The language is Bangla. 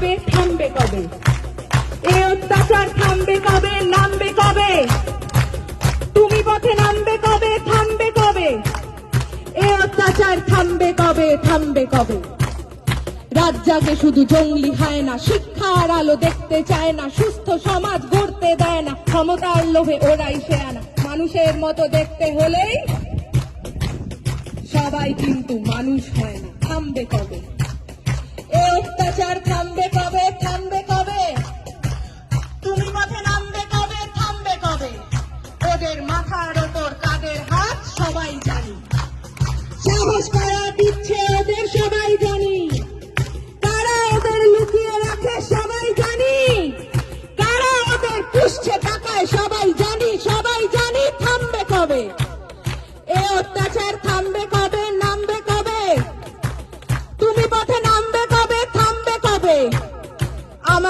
কবে থামবে কবে? এ অত্যাচার থামবে কবে, নামবে কবে? তুমি পথে নামবে কবে, থামবে কবে? এ অত্যাচার থামবে কবে থামবে কবে? জাগে শুধু জঙ্গলি হয় না, শিক্ষার আলো দেখতে চায় না, সুস্থ সমাজ গড়তে দেয় না, ক্ষমতার লোভে ওরাই সে আনা। মানুষের মতো দেখতে হলেই সবাই কিন্তু মানুষ হয় না, থামবে কবে? অত্যাচার থামবে কবে